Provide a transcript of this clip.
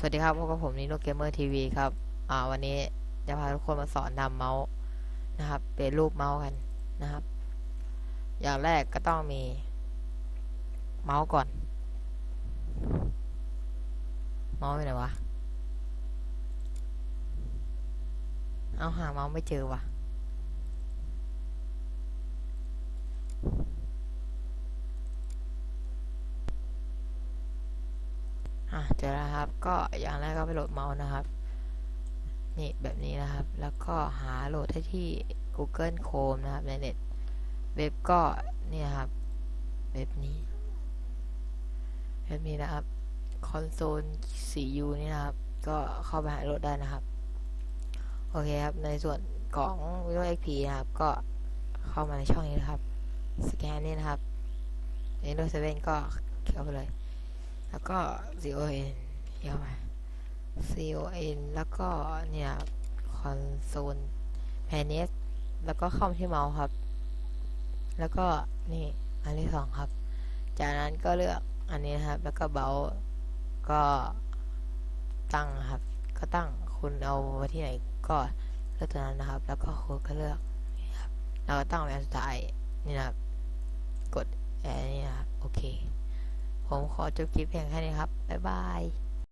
สวัสดีครับพบกับผมนิโนเกมเมอร์ทีวีครับอ่าวันนี้จะพาทุกคนมาสอนทำเมาส์นะครับ เป็นรูปเมาส์กันนะครับ อย่างแรกก็ต้องมี เมาส์ก่อน เมาส์อยู่ไหนวะ เอาหาเมาส์ไม่เจอวะ อะเจอแล้วครับก็อย่างแรกก็ไปโหลดเมาส์นะครับ นี่แบบนี้นะครับ แล้วก็หาโหลดได้ที่ Google Chrome นะครับในเน็ตเว็บก็นี่ครับเว็บนี้เว็บนี้นะครับ console 4u นี่นะครับ ก็เข้าไปหาโหลดได้นะครับ โอเคครับ ในส่วนของ Windows XP นะครับ ก็เข้ามาในช่องนี้นะครับ สแกนนี่นะครับ Windows 7ก็เข้าไปเลย แล้วก็ con เขียวไป con แล้วก็เนี่ยคอนโซลแพนเนสแล้วก็เข้ามที่เมาส์ครับ แล้วก็นี่อันที่สองครับ จากนั้นก็เลือกอันนี้นะครับ แล้วก็เบาก็ตั้งครับ ก็ตั้งคุณเอาไว้ที่ไหนก็เลือกตัวนั้นนะครับ แล้วก็คุณก็เลือกนี่ครับ แล้วก็ตั้งไว้อันสุดท้ายนี่นะครับ กดแอร์นี่นะครับ โอเค ผมขอจบคลิปเพียงแค่นี้ครับ บ๊ายบาย